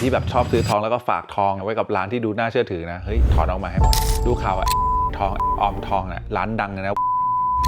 ที่แบบชอบซื้อทองแล้วก็ฝากทองไว้กับร้านที่ดูน่าเชื่อถือนะ เฮ้ย ถอนออกมาให้หมด ดูข่าวอะทองออมทองอะร้านดังเลยนะ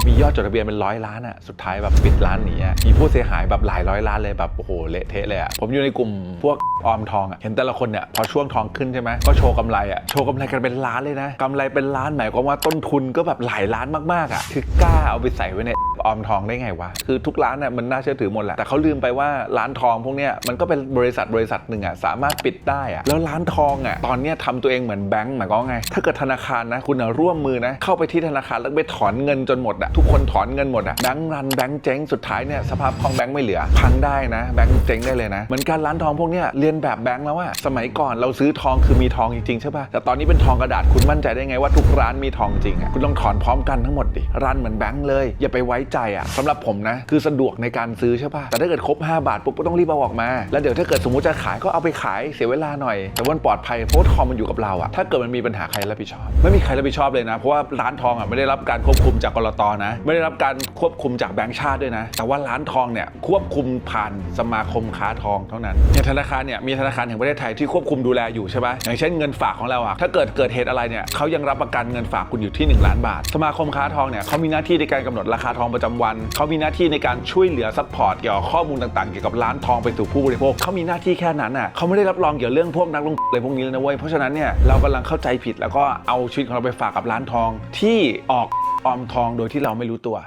มียอดจดทะเบียนเป็นร้อยล้านอะสุดท้ายแบบปิดร้านหนีอะมีผู้เสียหายแบบหลายร้อยล้านเลยแบบโอ้โหเละเทะเลยอะผมอยู่ในกลุ่มพวกออมทองอะเห็นแต่ละคนเนี่ยพอช่วงทองขึ้นใช่ไหมก็โชว์กำไรอะโชว์กำไรกันเป็นล้านเลยนะกำไรเป็นล้านหมายความว่าต้นทุนก็แบบหลายล้านมากๆอะคือกล้าเอาไปใส่ไว้ในออมทองได้ไงวะคือทุกร้านน่ะมันน่าเชื่อถือหมดแหละแต่เขาลืมไปว่าร้านทองพวกเนี้ยมันก็เป็นบริษัทบริษัทหนึ่งอะสามารถปิดได้อะแล้วร้านทองอะตอนเนี้ยทำตัวเองเหมือนแบงก์หมายความว่าไง ถ้าเกิดธนาคารนะคุณอะร่วมมือนะเข้าไปที่ธนาคารแล้วไปถอนเงินจนหมดอะทุกคนถอนเงินหมดอะแบงก์รันแบงก์เจ๊งสุดท้ายเนี่ยสภาพคล่องแบงก์ไม่เหลือ พังได้นะ แบงก์เจ๊งได้เลยนะ เหมือนกันร้านทองพวกเนี้ยเรียนแบบแบงก์แล้วอะสมัยก่อนเราซื้อทองคือมีทองจริงๆใช่ป่ะแต่ตอนนี้เป็นทองกระดาษคุณมั่นใจได้ไงว่าทุกร้านมีทองจริงอะคุณต้องถอนพร้อมกันทั้งหมดดิรันเหมือนแบงก์เลยอย่าไปไว้ใจอะสำหรับผมนะ คือสะดวกในการซื้อใช่ป่ะแต่ถ้าเกิดครบ5บาทปุ๊บก็ต้องรีบเอาออกมา แล้วเดี๋ยวถ้าเกิดสมมติจะขายก็เอาไปขายเสียเวลาหน่อย แต่ว่ามันปลอดภัยเพราะทองมันอยู่กับเราอะถ้าเกิดมันมีปัญหาใครรับผิดชอบ ไม่มีใครรับผิดชอบเลยนะ เพราะว่าร้านทองอะไม่ได้รับการควบคุมจากกรตนะ ไม่ได้รับการควบคุมจากแบงก์ชาติด้วยนะ แต่ว่าร้านทองเนี่ยควบคุมผ่านสมาคมค้าทองเท่านั้นอย่างธนาคารเนี่ยมีธนาคารแห่งประเทศไทยที่ควบคุมดูแลอยู่ใช่ไหมอย่างเช่นเงินฝากของเราอะถ้าเกิดเกิดเหตุอะไรเนี่ยเขายังรับประกันเงินฝากคุณอยู่ที่ 1 ล้านบาท สมาคมค้าทองเนี่ยเขามีหน้าที่ในการกำหนดราคาทองประจำวันเขามีหน้าที่ในการช่วยเหลือซัพพอร์ตเกี่ยวกับข้อมูลต่างๆเกี่ยวกับร้านทองไปสู่ผู้บริโภคเขามีหน้าที่แค่นั้นอะเขาไม่ได้รับรองเกี่ยวกับเรื่องพวกนักลงทุนอะไรพวกนี้เลยนะเว้ยเพราะฉะนั้นเนี่ยเรากำลังเข้าใจผิดแล้วก็เอาชีวิตของเราไปฝากกับร้านทองที่ออก ออมทองโดยที่เราไม่รู้ตัว